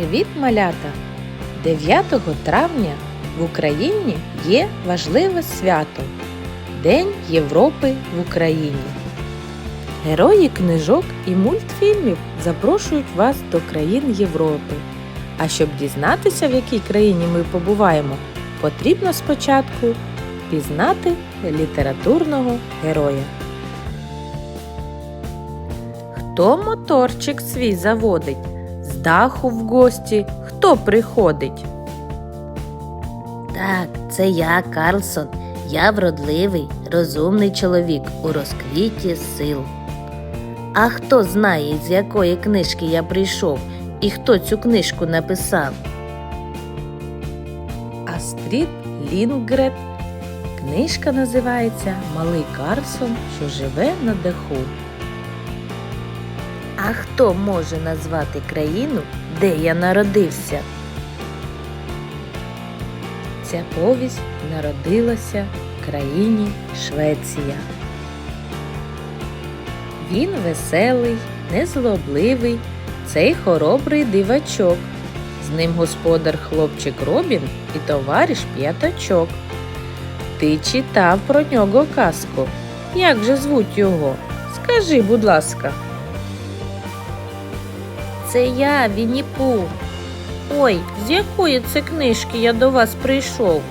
Привіт, малята! 9 травня в Україні є важливе свято День Європи в Україні. Герої книжок і мультфільмів запрошують вас до країн Європи. А щоб дізнатися, в якій країні ми побуваємо, потрібно спочатку пізнати літературного героя. Хто моторчик свій заводить? З даху в гості хто приходить? Так, це я, Карлсон. Я вродливий, розумний чоловік у розквіті сил. А хто знає, з якої книжки я прийшов і хто цю книжку написав? Астрід Лінгрет. Книжка називається Малий Карлсон, що живе на даху. А хто може назвати країну, де я народився? Ця повість народилася в країні Швеція. Він веселий, незлобливий, цей хоробрий дивачок. З ним господар хлопчик Робін і товариш п'ятачок. Ти читав про нього казку. Як же звуть його? Скажи, будь ласка. Це я, Вінні-Пух. Ой, з якої це книжки я до вас прийшов?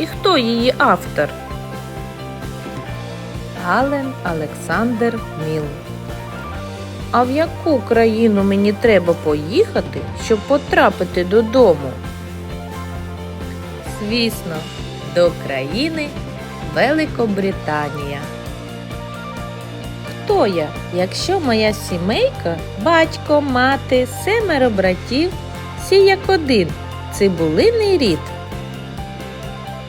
І хто її автор? Ален Олександр Міл. А в яку країну мені треба поїхати, щоб потрапити додому? Звісно, до країни Великобританія. Хто я, якщо моя сімейка, батько, мати, семеро братів, всі як один, цибулиний рід?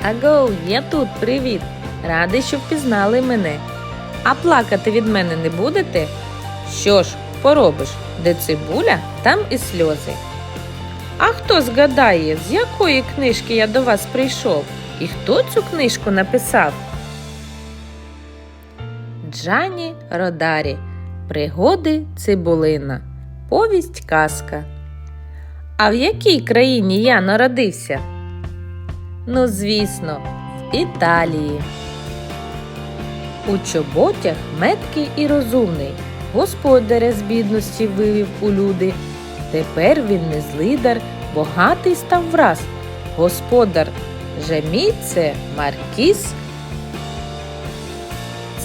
Аго, я тут, привіт! Радий, що впізнали мене. А плакати від мене не будете? Що ж, поробиш, де цибуля, там і сльози. А хто згадає, з якої книжки я до вас прийшов? І хто цю книжку написав? Джані Родарі. Пригоди Цибулина. Повість казка. А в якій країні я народився? Ну, звісно, в Італії. У чоботях меткий і розумний, господаря з бідності вивів у люди. Тепер він не злидар, богатий став враз. Господар Жеміце Маркіс.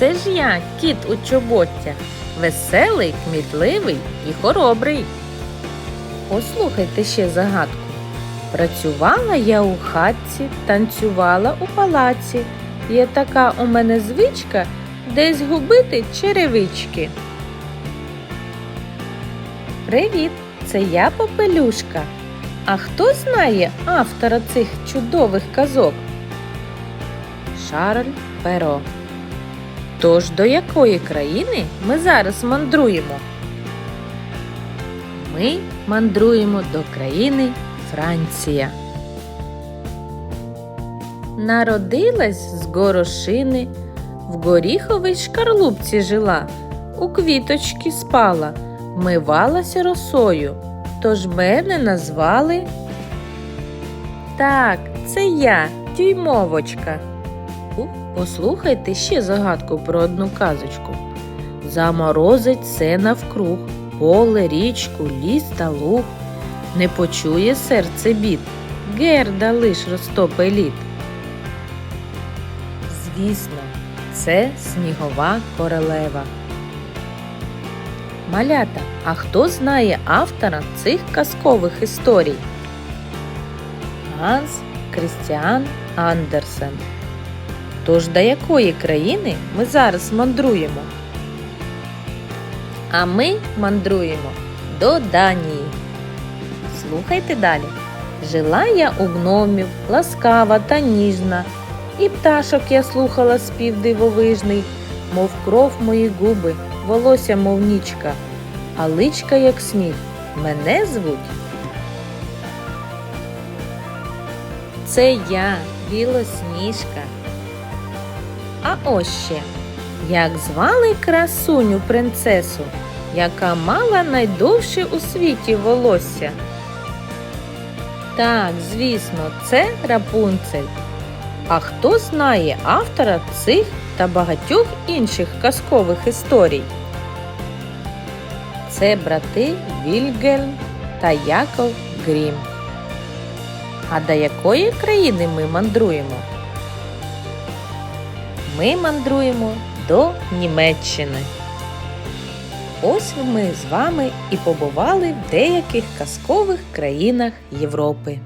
Це ж я, кіт у чоботях, веселий, кмітливий і хоробрий. Послухайте ще загадку. Працювала я у хатці, танцювала у палаці. Є така у мене звичка десь губити черевички. Привіт, це я Попелюшка. А хто знає автора цих чудових казок? Шарль Перо. Тож до якої країни ми зараз мандруємо? Ми мандруємо до країни Франція. Народилась з горошини, в горіховій шкарлупці жила, у квіточки спала, вмивалася росою, тож мене назвали. Так, це я, дюймовочка. Послухайте ще загадку про одну казочку. Заморозить все навкруг, поле, річку, ліс та луг. Не почує серце бід, герда лиш розтопе лід. Звісно, це снігова королева. Малята, а хто знає автора цих казкових історій? Ганс Крістіан Андерсен. Тож до якої країни ми зараз мандруємо? А ми мандруємо до Данії. Слухайте далі. Жила я у гномів, ласкава та ніжна, і пташок я слухала спів дивовижний, мов кров мої губи, волосся, мов нічка, а личка, як сміх, мене звуть. Це я, білосніжка. А ось ще, як звали красуню принцесу, яка мала найдовше у світі волосся. Так, звісно, це Рапунцель. А хто знає автора цих та багатьох інших казкових історій? Це брати Вільгельм та Яков Грім. А до якої країни ми мандруємо? Ми мандруємо до Німеччини. Ось ми з вами і побували в деяких казкових країнах Європи.